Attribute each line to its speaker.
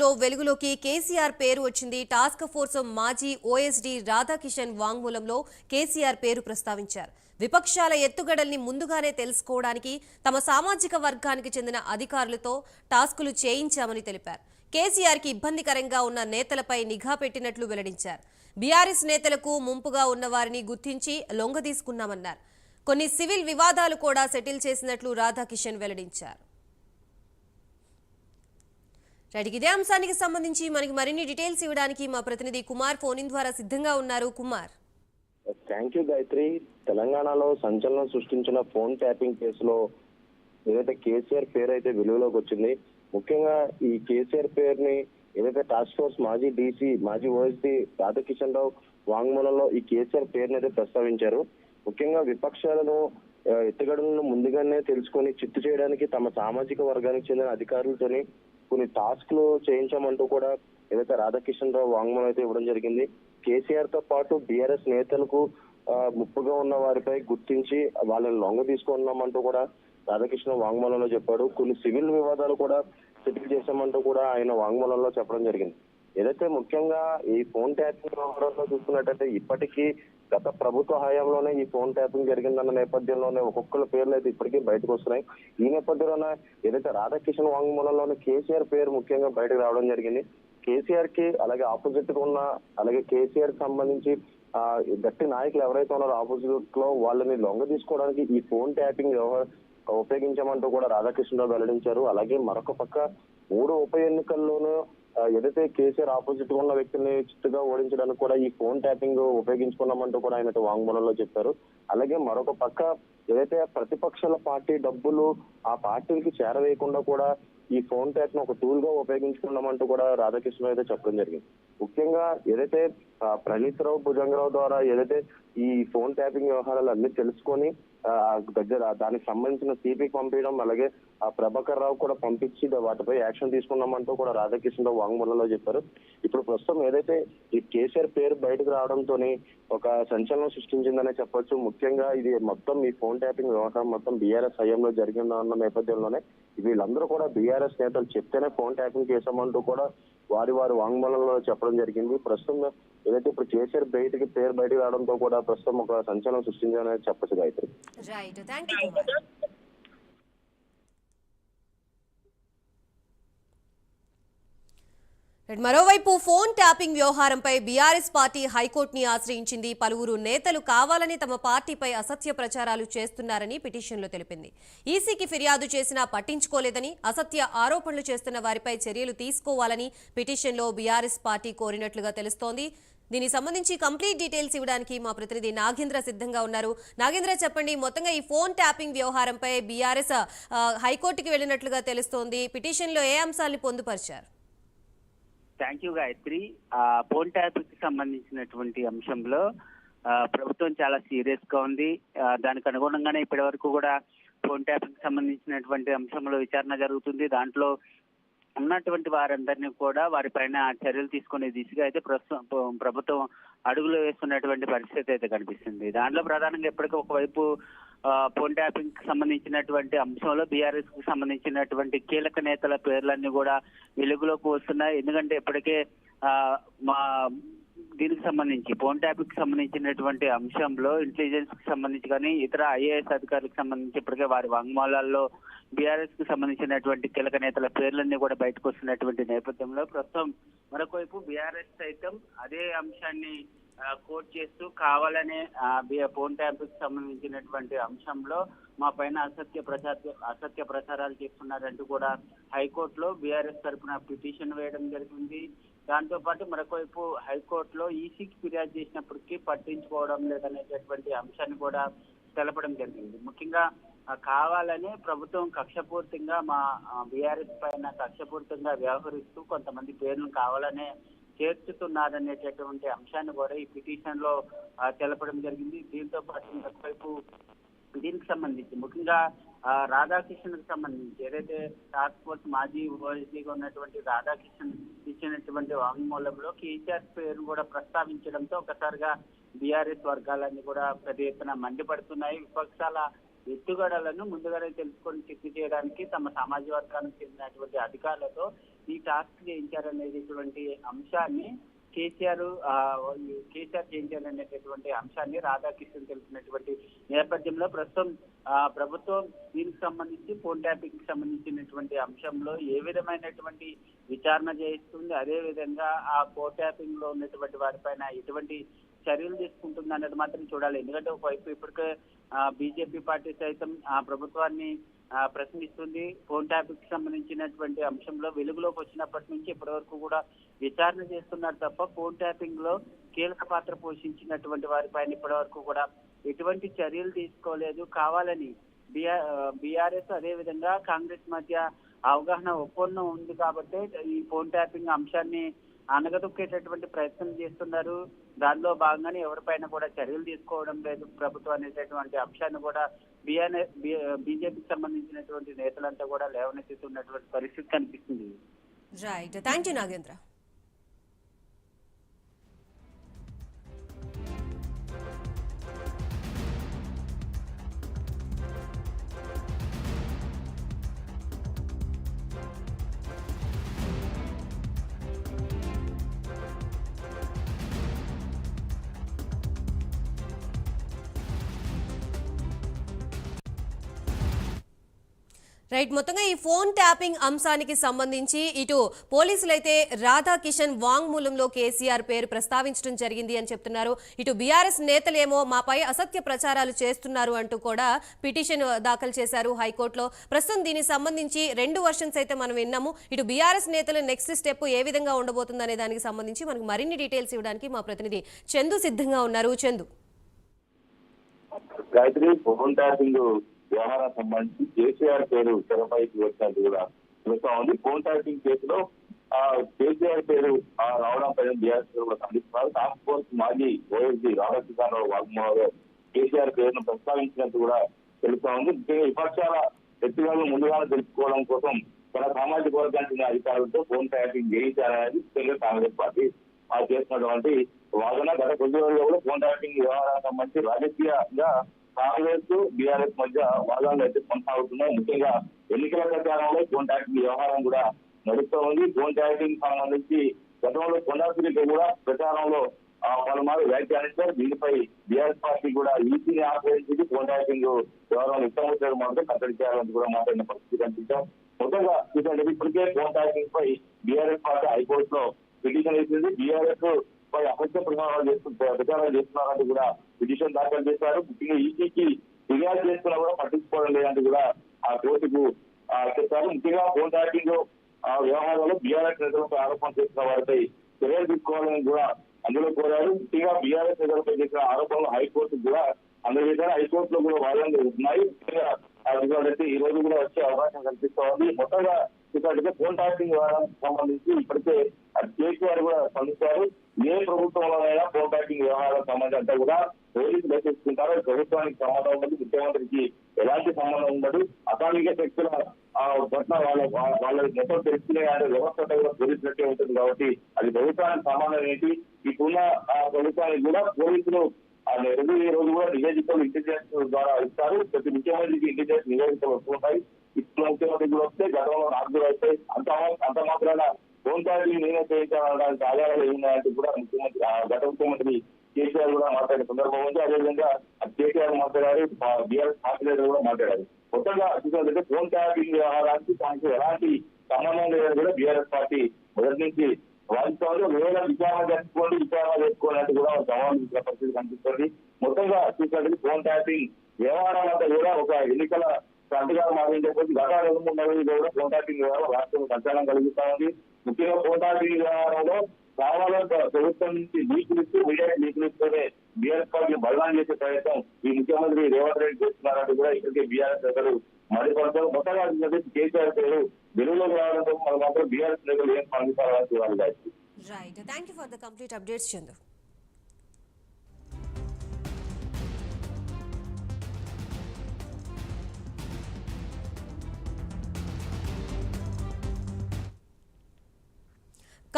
Speaker 1: లో వెలుగులోకి కేసీఆర్ పేరు వచ్చింది. టాస్క్ ఫోర్స్ మాజీ ఓఎస్డీ రాధాకిషన్ వాంగ్మూలంలో కేసీఆర్ పేరు ప్రస్తావించారు. విపక్షాల ఎత్తుగడల్ని ముందుగానే తెలుసుకోవడానికి తమ సామాజిక వర్గానికి చెందిన అధికారులతో టాస్కులు చేయించామని తెలిపారు. కేసీఆర్కి ఇబ్బందికరంగా ఉన్న నేతలపై నిఘా పెట్టినట్లు వెల్లడించారు. బీఆర్ఎస్ నేతలకు ముంపుగా ఉన్న వారిని గుర్తించి లొంగదీసుకున్నామన్నారు. కొన్ని సివిల్ వివాదాలు కూడా సెటిల్ చేసినట్లు రాధాకిషన్ వెల్లడించారు. రైట్ ఇదే అంశానికి సంబంధించి మనకి మరిన్ని డీటెయిల్స్ ఇవ్వడానికి మా ప్రతినిధి కుమార్ ఫోన్ ఇన్ ద్వారా సిద్ధంగా ఉన్నారు. కుమార్.
Speaker 2: Thank you Gayatri. తెలంగాణలో సంచలనం సృష్టించిన ఫోన్ ట్యాపింగ్ కేసులో ఏదైతే కేసీఆర్ పేరు అయితే వెలుగులోకి వచ్చింది ముఖ్యంగా ఈ కేసీఆర్ పేరుని ఏదైతే టాస్క్ ఫోర్స్ మాజీ డీసీ మాజీ ఓఎస్డీ రాధాకిషన్ రావు వాంగ్మూలంలో ఈ కేసీఆర్ పేరుని అయితే ప్రస్తావించారు. ముఖ్యంగా విపక్షాలను ఎత్తుగడలను ముందుగానే తెలుసుకొని చిత్తు చేయడానికి తమ సామాజిక వర్గానికి చెందిన అధికారులతోని కొన్ని టాస్క్లు చేయించామంటూ కూడా ఏదైతే రాధాకిషన్ రావు వాంగ్మూలం అయితే ఇవ్వడం జరిగింది. కేసీఆర్తో పాటు బీఆర్ఎస్ నేతలకు ముప్పుగా ఉన్న వారిపై గుర్తించి వాళ్ళని లొంగ తీసుకున్నామంటూ కూడా రాధాకృష్ణ వాంగ్మూలంలో చెప్పాడు. కొన్ని సివిల్ వివాదాలు కూడా సెటిల్ చేశామంటూ కూడా ఆయన వాంగ్మూలంలో చెప్పడం జరిగింది. ఏదైతే ముఖ్యంగా ఈ ఫోన్ ట్యాపింగ్ వ్యవహారంలో చూసుకున్నట్టయితే ఇప్పటికీ గత ప్రభుత్వ హయాంలోనే ఈ ఫోన్ ట్యాపింగ్ జరిగిందన్న నేపథ్యంలోనే ఒక్కొక్కరు పేర్లు అయితే ఇప్పటికీ బయటకు వస్తున్నాయి. ఈ నేపథ్యంలోనే ఏదైతే రాధాకిషన్ వాంగ్మూలంలోనే కేసీఆర్ పేరు ముఖ్యంగా బయటకు రావడం జరిగింది. కేసీఆర్కి అలాగే ఆపోజిట్గా ఉన్న అలాగే కేసీఆర్కి సంబంధించి ఆ గట్టి నాయకులు ఎవరైతే ఉన్నారో ఆపోజిట్లో వాళ్ళని లొంగ తీసుకోవడానికి ఈ ఫోన్ ట్యాపింగ్ వ్యవహారం ఉపయోగించామంటూ కూడా రాధాకృష్ణరావు వెల్లడించారు. అలాగే మరొక పక్క మూడు ఉప ఎన్నికల్లోనూ ఏదైతే కేసీఆర్ ఆపోజిట్ ఉన్న వ్యక్తిని చిత్తుగా ఓడించడానికి కూడా ఈ ఫోన్ ట్యాపింగ్ ఉపయోగించుకున్నామంటూ కూడా ఆయన వాంగ్మూలంలో చెప్పారు. అలాగే మరొక పక్క ఏదైతే ప్రతిపక్షాల పార్టీ డబ్బులు ఆ పార్టీలకి చేరవేయకుండా కూడా ఈ ఫోన్ ట్యాప్ను ఒక టూల్గా ఉపయోగించుకున్నామంటూ కూడా రాధాకృష్ణ అయితే చెప్పడం జరిగింది. ముఖ్యంగా ఏదైతే ప్రణీత్ రావు భుజంగరావు ద్వారా ఏదైతే ఈ ఫోన్ ట్యాపింగ్ వ్యవహారాలు అన్ని తెలుసుకొని దగ్గర దానికి సంబంధించిన సిపికి పంపించడం అలాగే ఆ ప్రభాకర్ రావు కూడా పంపించి వాటిపై యాక్షన్ తీసుకున్నామంటూ కూడా రాధాకృష్ణరావు వాంగ్మూలంలో చెప్పారు. ఇప్పుడు ప్రస్తుతం ఏదైతే ఈ కేసీఆర్ పేరు బయటకు రావడంతో ఒక సంచలనం సృష్టించిందనే చెప్పొచ్చు. ముఖ్యంగా ఇది మొత్తం ఈ ఫోన్ ట్యాపింగ్ వ్యవహారం మొత్తం బీఆర్ఎస్ హయాంలో జరిగిందన్న నేపథ్యంలోనే వీళ్ళందరూ కూడా బీఆర్ఎస్ నేతలు చెప్తేనే ఫోన్ ట్యాపింగ్ చేశామంటూ కూడా వారి వారి వాంగ్మూలంలో చెప్పడం జరిగింది. ప్రస్తుతం ఏదైతే ఇప్పుడు కేసీఆర్ బయటికి పేరు బయటకు రావడంతో కూడా ప్రస్తుతం ఒక సంచలనం సృష్టించాలని చెప్పొచ్చు Gayatri.
Speaker 1: Right. Thank you Kumar right, మరోవైపు ఫోన్ ట్యాపింగ్ వ్యవహారంపై బీఆర్ఎస్ పార్టీ హైకోర్టుని ఆశ్రయించింది. పలువురు నేతలు కావాలని తమ పార్టీపై అసత్య ప్రచారాలు చేస్తున్నారని పిటిషన్లో తెలిపింది. ఈసీకి ఫిర్యాదు చేసినా పట్టించుకోలేదని అసత్య ఆరోపణలు చేస్తున్న వారిపై చర్యలు తీసుకోవాలని పిటిషన్లో బీఆర్ఎస్ పార్టీ కోరినట్లుగా తెలుస్తోంది. దీనికి సంబంధించి కంప్లీట్ డీటెయిల్స్ ఇవ్వడానికి మా ప్రతినిధి నాగేంద్ర సిద్ధంగా ఉన్నారు. నాగేంద్ర చెప్పండి మొత్తంగా ఈ ఫోన్ ట్యాపింగ్ వ్యవహారంపై బీఆర్ఎస్ హైకోర్టుకి వెళ్ళినట్లుగా తెలుస్తోంది. పిటిషన్లో ఏ అంశాలను పొందుపరిచారు?
Speaker 3: Thank you Gayatri. ఫోన్ ట్యాపింగ్కి సంబంధించినటువంటి అంశంలో ప్రభుత్వం చాలా సీరియస్గా ఉంది దానికి అనుగుణంగానే ఇప్పటి వరకు కూడా ఫోన్ ట్యాపింగ్ సంబంధించినటువంటి అంశంలో విచారణ జరుగుతుంది. దాంట్లో ఉన్నటువంటి వారందరినీ కూడా వారిపైన చర్యలు తీసుకునే దిశగా అయితే ప్రస్తుతం ప్రభుత్వం అడుగులు వేస్తున్నటువంటి పరిస్థితి అయితే కనిపిస్తుంది. దాంట్లో ప్రధానంగా ఇప్పటికీ ఒకవైపు ఫోన్ ట్యాపింగ్కి సంబంధించినటువంటి అంశంలో బీఆర్ఎస్కి సంబంధించినటువంటి కీలక నేతల పేర్లన్నీ కూడా వెలుగులోకి వస్తున్నాయి. ఎందుకంటే ఇప్పటికే మా దీనికి సంబంధించి ఫోన్ ట్యాపింగ్కి సంబంధించినటువంటి అంశంలో ఇంటెలిజెన్స్కి సంబంధించి కానీ ఇతర ఐఏఎస్ అధికారులకు సంబంధించి ఇప్పటికే వారి వాంగ్మూలాల్లో బీఆర్ఎస్కు సంబంధించినటువంటి కీలక నేతల పేర్లన్నీ కూడా బయటకు వస్తున్నటువంటి నేపథ్యంలో ప్రస్తుతం మరొకవైపు బీఆర్ఎస్ సైతం అదే అంశాన్ని కోట్ చేస్తూ కావాలనే బి- ఫోన్ ట్యాప్ సంబంధించినటువంటి అంశంలో మా పైన అసత్య ప్రచార అసత్య ప్రచారాలు చేస్తున్నారంటూ కూడా హైకోర్టులో బీఆర్ఎస్ తరఫున పిటిషన్ వేయడం జరిగింది. దాంతో పాటు మరొకవైపు హైకోర్టులో ఈసీకి ఫిర్యాదు చేసినప్పటికీ పట్టించుకోవడం లేదనేటటువంటి అంశాన్ని కూడా తెలపడం జరిగింది. ముఖ్యంగా కావాలని ప్రభుత్వం కక్షపూర్తిగా మా బీఆర్ఎస్ పైన కక్షపూర్తంగా వ్యవహరిస్తూ కొంతమంది పేర్లను కావాలనే చేర్చుతున్నారనేటటువంటి అంశాన్ని కూడా ఈ పిటిషన్లో తెలపడం జరిగింది. దీంతో పాటు మరొకవైపు దీనికి సంబంధించి ముఖ్యంగా రాధాకృష్ణకు సంబంధించి ఏదైతే టాస్క్ ఫోర్స్ మాజీ ఓఎస్డీగా ఉన్నటువంటి రాధాకృష్ణన్ ఇచ్చినటువంటి వాంగ్మూలంలో కేసీఆర్ పేరు కూడా ప్రస్తావించడంతో ఒకసారిగా బీఆర్ఎస్ వర్గాలన్నీ కూడా పెద్ద ఎత్తున మండిపడుతున్నాయి. విపక్షాల ఎత్తుగడలను ముందుగానే తెలుసుకొని చెక్ చేయడానికి తమ సామాజిక వర్గానికి చెందినటువంటి అధికారులతో ఈ టాస్క్ చేయించారనేటటువంటి అంశాన్ని కేసీఆర్ కేసీఆర్ చేయించారనేటటువంటి అంశాన్ని రాధాకృష్ణన్ తెలిపినటువంటి నేపథ్యంలో ప్రస్తుతం ప్రభుత్వం దీనికి సంబంధించి ఫోన్ ట్యాపింగ్కి సంబంధించినటువంటి అంశంలో ఏ విధమైనటువంటి విచారణ చేయిస్తుంది అదే విధంగా ఆ ఫోన్ ట్యాపింగ్లో ఉన్నటువంటి వారిపైన ఎటువంటి చర్యలు తీసుకుంటుంది అన్నది మాత్రం చూడాలి. ఎందుకంటే ఒకవైపు ఇప్పటికే బీజేపీ పార్టీ సైతం ఆ ప్రభుత్వాన్ని ప్రశ్నిస్తుంది. ఫోన్ ట్యాపింగ్కి సంబంధించినటువంటి అంశంలో వెలుగులోకి వచ్చినప్పటి నుంచి ఇప్పటి వరకు కూడా విచారణ చేస్తున్నారు తప్ప ఫోన్ ట్యాపింగ్లో కీలక పాత్ర పోషించినటువంటి వారిపైన ఇప్పటి వరకు కూడా ఎటువంటి చర్యలు తీసుకోలేదు. కావాలని బీఆర్ఎస్ అదే విధంగా కాంగ్రెస్ మధ్య అవగాహన ఒప్పందం ఉంది కాబట్టి ఈ ఫోన్ ట్యాపింగ్ అంశాన్ని అనగదొక్కేటటువంటి ప్రయత్నం చేస్తున్నారు. దానిలో భాగంగానే ఎవరిపైన కూడా చర్యలు తీసుకోవడం లేదు. ప్రభుత్వం అనేటటువంటి అంశాన్ని కూడా బీఆర్ఎస్ బీజేపీకి సంబంధించినటువంటి నేతలంతా కూడా లేవనెత్తుతున్నటువంటి పరిస్థితి కనిపిస్తుంది.
Speaker 1: Right thank you Nagendra right మొత్తంగా ఈ ఫోన్ ట్యాపింగ్ అంశానికి సంబంధించి ఇటు పోలీసులు అయితే రాధాకిషన్ వాంగ్మూలంలో కేసీఆర్ పేరు ప్రస్తావించడం జరిగింది అని చెప్తున్నారు. ఇటు బీఆర్ఎస్ నేతలేమో మాపై అసత్య ప్రచారాలు చేస్తున్నారు అంటూ కూడా పిటిషన్ దాఖలు చేశారు హైకోర్టులో. ప్రస్తుతం దీనికి సంబంధించి రెండు వర్షన్స్ అయితే మనం విన్నాము. ఇటు బీఆర్ఎస్ నేతలు నెక్స్ట్ స్టెప్ ఏ విధంగా ఉండబోతుంది అనే దానికి సంబంధించి మనకు మరిన్ని డీటెయిల్స్ ఇవ్వడానికి మా ప్రతినిధి చందు సిద్ధంగా ఉన్నారు. చందు.
Speaker 4: గాయత్రి ఫోన్ ట్యాపింగ్ వ్యవహారం సంబంధించి కేసీఆర్ పేరు తెరపైకి వచ్చినట్టు కూడా తెలుస్తా ఉంది ఫోన్ కేసులో ఆ కేసీఆర్ పేరు ఆ రావడం పైన బీఆర్ఎస్ కూడా ఖండిస్తున్నారు. టాస్క్ ఫోర్స్ మాజీ ఓఎస్డీ రాధాకృష్ణరావు వాగ్మోహన్ కేసీఆర్ పేరును ప్రస్తావించినట్టు కూడా తెలుస్తా ఉంది ముఖ్యంగా విపక్షాల వ్యక్తులను ముందుగానే తెలుసుకోవడం కోసం తన సామాజిక వర్గానికి అధికారులతో ఫోన్ ట్యాపింగ్ చేయించారనేది ముఖ్యంగా కాంగ్రెస్ పార్టీ ఆ చేసినటువంటి వాదన. గత కొద్ది రోజుల్లో కూడా ఫోన్ ట్యాపింగ్ వ్యవహారానికి సంబంధించి రాజకీయంగా కాంగ్రెస్ బీఆర్ఎస్ మధ్య వాదనలు అయితే కొనసాగుతున్నాయి. ముఖ్యంగా ఎన్నికల ప్రచారంలో ఫోన్ ట్యాపింగ్ వ్యవహారం కూడా నడుస్తూ ఉంది. ఫోన్ ట్యాపింగ్ సంబంధించి గతంలో కొండాపురికి కూడా ప్రచారంలో పలుమారు వ్యాఖ్యానించారు. దీనిపై బీఆర్ఎస్ పార్టీ కూడా ఈసీని ఆశ్రయించి ఫోన్ ట్యాపింగ్ వ్యవహారం ఇష్టం వచ్చారు మాత్రం కట్టడి చేయాలని కూడా మాట్లాడిన పరిస్థితి కనిపించాం. మొత్తంగా చూసినట్టు ఇప్పటికే ఫోన్ ట్యాపింగ్ పై బీఆర్ఎస్ పార్టీ హైకోర్టులో పిటిషన్ వేసింది. బీఆర్ఎస్ పై అసత్య ప్రచారాలు చేస్తున్నారు ప్రచారాలు చేస్తున్నారని కూడా పిటిషన్ దాఖలు చేశారు. ముఖ్యంగా ఈసీకి ఫిర్యాదు చేస్తున్నా కూడా పట్టించుకోవడం లేదంటూ కూడా ఆ కోర్టుకు చెప్పారు. ముఖ్యంగా ఫోన్ ట్యాపింగ్ ఆ వ్యవహారంలో బీఆర్ఎస్ నేతలపై ఆరోపణ చేసిన వారిపై చర్యలు తీసుకోవాలని కూడా అందులో కోరారు. ముఖ్యంగా బీఆర్ఎస్ నేతలపై చేసిన ఆరోపణలు హైకోర్టు కూడా అందజేశారు. హైకోర్టులో కూడా వాదనలు ఉన్నాయి. ముఖ్యంగా అధికారులైతే ఈ రోజు కూడా వచ్చే అవకాశం కనిపిస్తా ఉంది మొత్తంగా ఇక్కడ ఫోన్ ట్యాపింగ్ సంబంధించి ఇప్పటికే కేసీఆర్ కూడా స్పందిస్తారు ఏ ప్రభుత్వంలోనైనా ఫోన్ ట్యాపింగ్ వ్యవహారాలకు సంబంధించి అంతా కూడా పోలీసులు దర్శిస్తుంటారు ప్రభుత్వానికి సంబంధం ఉండదు ముఖ్యమంత్రికి ఎలాంటి సంబంధం ఉండదు. అసాంఘిక శక్తుల ఘటన వాళ్ళ వాళ్ళ- మొత్తం తెలుసుకునే వ్యవస్థ కూడా పోలీసులకే ఉంటుంది కాబట్టి అది ప్రభుత్వానికి సంబంధం ఏంటి? ఇప్పుడున్న ఆ ప్రభుత్వానికి కూడా పోలీసులు ఆ రెండు ఈ రోజు కూడా నివేదికలు ఇంటెలిజెన్స్ ద్వారా ఇస్తారు. ప్రతి ముఖ్యమంత్రికి ఇంటెలిజెన్స్ నివేదికలు వస్తుంటాయి ఇప్పుడు ముఖ్యమంత్రి కూడా వస్తే గతంలో నాకు కూడా వస్తాయి అంత అంత మాత్రాన ఫోన్ నేనే చేయించాలనడానికి ఆధారాలు ఏమున్నాయంటే కూడా ముఖ్యమంత్రి ఆ గత ముఖ్యమంత్రి కేసీఆర్ కూడా మాట్లాడిన సందర్భం ఉంది. అదేవిధంగా కేసీఆర్ మాట్లాడారు బీఆర్ఎస్ పార్టీ కూడా మాట్లాడారు. మొత్తంగా చూసినట్లయితే ఫోన్ ట్యాపింగ్ వ్యవహారానికి దానికి ఎలాంటి సంబంధం లేదని కూడా బీఆర్ఎస్ పార్టీ మొదటి నుంచి వాస్తవంలో వేరే విచారణ చేసుకోండి విచారణ చేసుకోండి అంటే కూడా సవాల్ ఇచ్చిన పరిస్థితి కనిపిస్తుంది. మొత్తంగా చూసినట్లయితే ఫోన్ ట్యాపింగ్ వ్యవహారం అంతా కూడా ఒక ఎన్నికల సంతగా మారించకపోతే గత రెండు మూడు నెలలు కూడా ఫోన్ ట్యాపింగ్ వ్యవహారం రాష్ట్రం సంచలనం కలుగుతా ఉంది. ముఖ్యంగా ఫోన్ ట్యాపింగ్ కావాలని ప్రభుత్వం నుంచి లీకులు ఇస్తూ మీడియా లీకులు ఇస్తూనే బీఆర్ఎస్ పార్టీని బలనాలు చేసే ప్రయత్నం ఈ ముఖ్యమంత్రి రేవంత్ రెడ్డి చేస్తున్నారంటూ కూడా ఇప్పటికే బీఆర్ఎస్ నేతలు మరికొంటారు మొత్తంగా కేసీఆర్ పేరు వెలుగులోకి రావడంతో మనం మాత్రం బీఆర్ఎస్ నేతలు ఏం స్పందిస్తారని చూడాలి.
Speaker 1: Right thank you for the complete updates Chandu